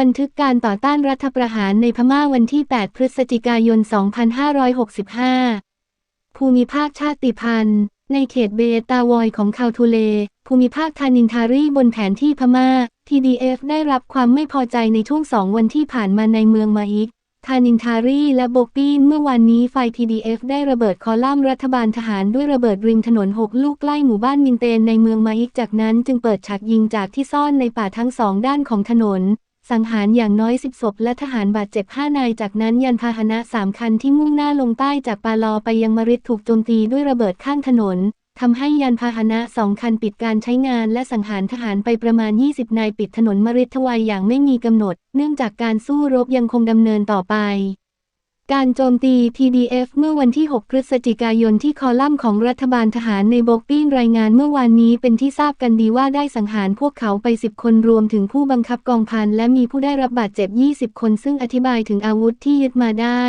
บันทึกการต่อต้านรัฐประหารในพม่าวันที่ 8 พฤศจิกายน 2565 ภูมิภาคชาติพันธุ์ ในเขตเบตาวอยของคาวทูเล ภูมิภาคทานินทารีบนแผนที่พม่า TDF ได้รับความไม่พอใจในช่วงสองวันที่ผ่านมาในเมืองมาอิกทานินทารีและโบกปีนเมื่อวานนี้ไฟ TDF ได้ระเบิดคอลัมน์รัฐบาลทหารด้วยระเบิดริมถนน 6 ลูกใกล้หมู่บ้านมินเตนในเมืองมาอิกจากนั้นจึงเปิดฉากยิงจากที่ซ่อนในป่าทั้งสองด้านของถนน สังหารอย่างน้อย10ศพและทหารบาดเจ็บ 5 นาย จากนั้นยานพาหนะ 3 คันที่มุ่งหน้าลงใต้จากปาลอไปยังมริดถูกโจมตีด้วยระเบิดข้างถนนทำให้ยานพาหนะสองคันปิดการใช้งานและสังหารทหารไปประมาณ 20 นายปิดถนนมริดทวายอย่างไม่มีกำหนด เนื่องจากการสู้รบยังคงดำเนินต่อไป การโจมตี TDF เมื่อวันที่ 6 พฤศจิกายนที่คอลัมน์ของรัฐบาลทหารในโบกปีนรายงานเมื่อวานนี้เป็นที่ทราบกันดีว่าได้สังหารพวกเขาไป 10 คนรวมถึงผู้บังคับกองพันและมีผู้ได้รับบาดเจ็บ 20 คนซึ่งอธิบายถึงอาวุธที่ยึดมาได้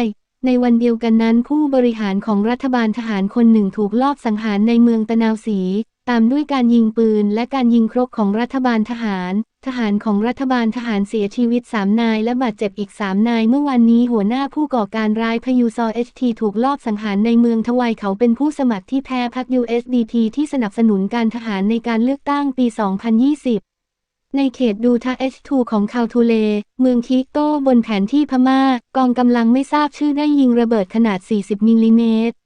ในวันเดียวกันนั้นผู้บริหารของรัฐบาลทหารคนหนึ่งถูกลอบสังหารในเมืองตะนาวสี ตามด้วยการยิงปืนและการยิงครกของรัฐบาลทหาร ทหารของรัฐบาลทหารเสียชีวิต 3 นาย และบาดเจ็บอีก 3 นาย เมื่อวันนี้หัวหน้าผู้ก่อการร้ายพยูซอเอชทีถูกลอบสังหารในเมืองทวายเขาเป็นผู้สมัครที่แพ้พรรค USDP ที่สนับสนุนการทหารในการเลือกตั้งปี 2020ในเขตดูทา H2 ของคาวทูเล เมืองคิโตบนแผนที่พม่า กองกำลังไม่ทราบชื่อได้ยิงระเบิดขนาด 40 มิลลิเมตร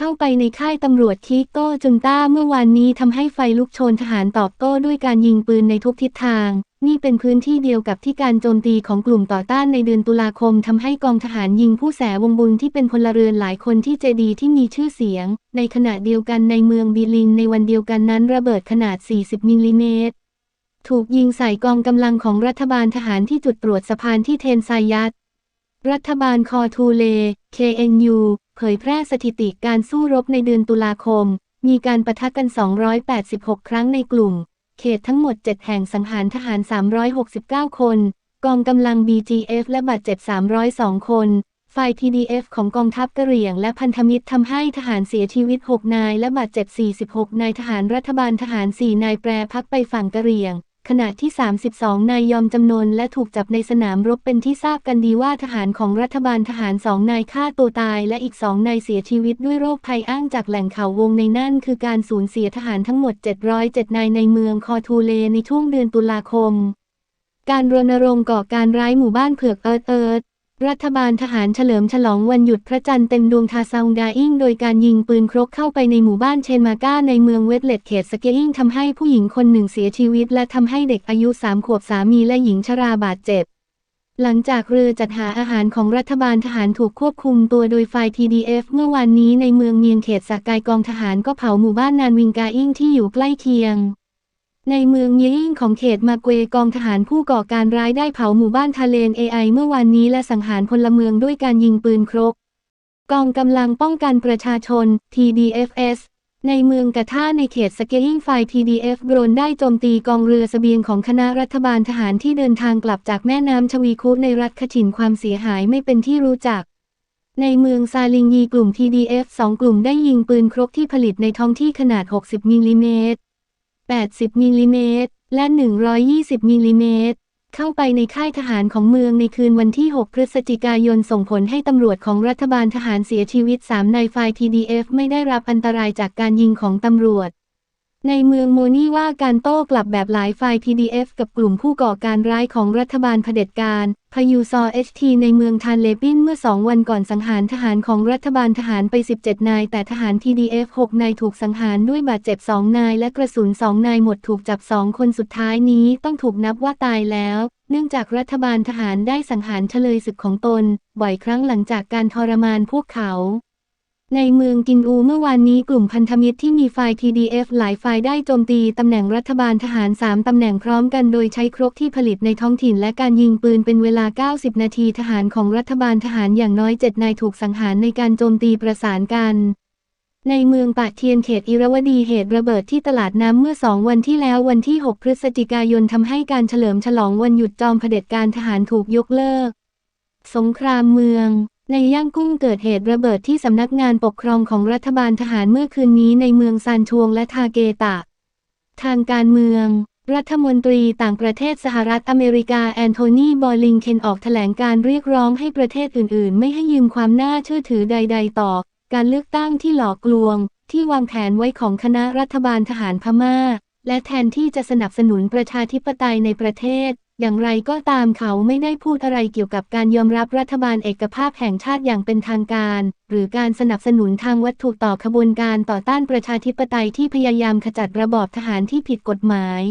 เข้าไปในค่ายตำรวจคิโตจุนต้าเมื่อวานนี้ทำให้ไฟลุกโชนทหารตอบโต้ด้วยการยิงปืนในทุกทิศทาง นี่เป็นพื้นที่เดียวกับที่การโจมตีของกลุ่มต่อต้านในเดือนตุลาคมทำให้กองทหารยิงผู้แสวงบุญที่เป็นพลเรือนหลายคนที่เจดีที่มีชื่อเสียง ในขณะเดียวกันในเมืองบิลินในวันเดียวกันนั้นระเบิดขนาด 40 มิลลิเมตรถูกยิงใส่กองกำลังของรัฐบาลทหารที่จุดตรวจสะพานที่เทนไซยัตรัฐบาลคอทูเล KNU เผยแพร่สถิติการสู้รบในเดือนตุลาคม มีการประทะกัน 286 ครั้งในกลุ่ม เขตทั้งหมด 7 แห่งสังหารทหาร 369 คน กองกำลัง BGF และบาดเจ็บ 302 คน ฝ่าย TDF ของกองทัพกะเหรี่ยง และพันธมิตรทำให้ทหารเสียชีวิต 6 นาย และบาดเจ็บ 46 นายทหารรัฐบาลทหาร 4 นายแปรพักไปฝั่งกะเหรี่ยง ขณะที่ 32 นายยอมจำนนและถูกจับในสนามรบเป็นที่ทราบกันดีว่าทหารของรัฐบาลทหารสองนายฆ่าตัวตาย และอีกสองนายเสียชีวิตด้วยโรคภัยอ้างจากแหล่งข่าววงในนั่น คือการสูญเสียทหารทั้งหมด 707 นายในเมืองคอทูเลในช่วงเดือนตุลาคม การรณรงค์ก่อการร้ายหมู่บ้านเผือกเอิร์ดเอิร์ด รัฐบาลทหารเฉลิมฉลองวันหยุดพระจันทร์เต็มดวงทาซาอุดาอิงโดยการยิงปืนครกเข้าไปในหมู่บ้านเชนมาก้าในเมืองเวตเลตเขตสเกอิงทำให้ผู้หญิงคนหนึ่งเสียชีวิต และทำให้เด็กอายุสามขวบสามีและหญิงชราบาดเจ็บ หลังจากเรือจัดหาอาหารของรัฐบาลทหารถูกควบคุมตัวโดยฝ่าย TDF เมื่อวานนี้ในเมืองเมียงเขตสักกายกองทหารก็เผาหมู่บ้านนานวิงกาอิงที่อยู่ใกล้เคียง ในเมืองเยอิ่งของเขตมาเกวกองทหารผู้ก่อการร้ายได้เผาหมู่บ้านทาเลน AI เมื่อวานนี้และสังหารพลเมืองด้วยการยิงปืนครก กองกำลังป้องกันประชาชน TDFS ในเมืองกะท่าในเขตสเกอิงไฟ TDF โดรนได้โจมตีกองเรือสเสบียงของคณะรัฐบาลทหารที่เดินทางกลับจากแม่น้ำชวีคุในรัฐขชินความเสียหายไม่เป็นที่รู้จัก ในเมืองซาลิงยีกลุ่ม TDF สองกลุ่มได้ยิงปืนครกที่ผลิตในท้องที่ขนาด 60มิลลิเมตร 80มิลลิเมตรและ 120มิลลิเมตรเข้าไปในค่ายทหารของเมืองในคืนวันที่ 6 พฤศจิกายนส่งผลให้ตำรวจของรัฐบาลทหารเสียชีวิต3ในฝ่าย TDF ไม่ได้รับอันตรายจากการยิงของตำรวจ ในเมืองโมนี่ว่าการโต้กลับแบบหลายฝ่าย TDF กับกลุ่มผู้ก่อการร้ายของรัฐบาลเผด็จการพยูซอเอชทีในเมืองทานเลปินเมื่อสองวันก่อนสังหารทหารของรัฐบาลทหารไป 17 นาย แต่ทหาร TDF 6 นายถูกสังหารด้วยบาดเจ็บ 2 นาย และกระสุน 2 นายหมดถูกจับ 2 คนสุดท้ายนี้ต้องถูกนับว่าตายแล้ว เนื่องจากรัฐบาลทหารได้สังหารเฉลยศึกของตน บ่อยครั้งหลังจากการทรมานพวกเขา ในเมืองกินอูเมื่อวานนี้กลุ่มพันธมิตรที่มีฝ่าย TDF หลายฝ่ายได้โจมตีตำแหน่งรัฐบาลทหาร 3 ตำแหน่งพร้อมกันโดยใช้ครกที่ผลิตในท้องถิ่นและการยิงปืนเป็นเวลา 90 นาทีทหารของรัฐบาลทหารอย่างน้อย 7 นายถูกสังหารในการโจมตีประสานกัน ในเมืองปากเทียนเขตอิรวดีเหตุระเบิดที่ตลาดน้ำเมื่อสองวันที่แล้ววันที่ 6 พฤศจิกายนทำให้การเฉลิมฉลองวันหยุดจอมเผด็จการทหารถูกยกเลิก สงครามเมือง ในย่างกุ้งเกิดเหตุระเบิดที่สำนักงานปกครองของรัฐบาลทหารเมื่อคืนนี้ในเมืองซานชวงและทาเกตะ ทางการเมือง รัฐมนตรีต่างประเทศสหรัฐอเมริกาแอนโทนีบอลิงเคนออกแถลงการเรียกร้องให้ประเทศอื่นๆ ไม่ให้ยืมความน่าเชื่อถือใด ๆ ต่อ การเลือกตั้งที่หลอกลวง ที่วางแผนไว้ของคณะรัฐบาลทหารพม่า และแทนที่จะสนับสนุนประชาธิปไตยในประเทศ อย่างไรก็ตามเขาไม่ได้พูดอะไรเกี่ยวกับการยอมรับรัฐบาลเอกภาพแห่งชาติอย่างเป็นทางการ หรือการสนับสนุนทางวัตถุต่อขบวนการต่อต้านประชาธิปไตยที่พยายามขจัดระบอบทหารที่ผิดกฎหมาย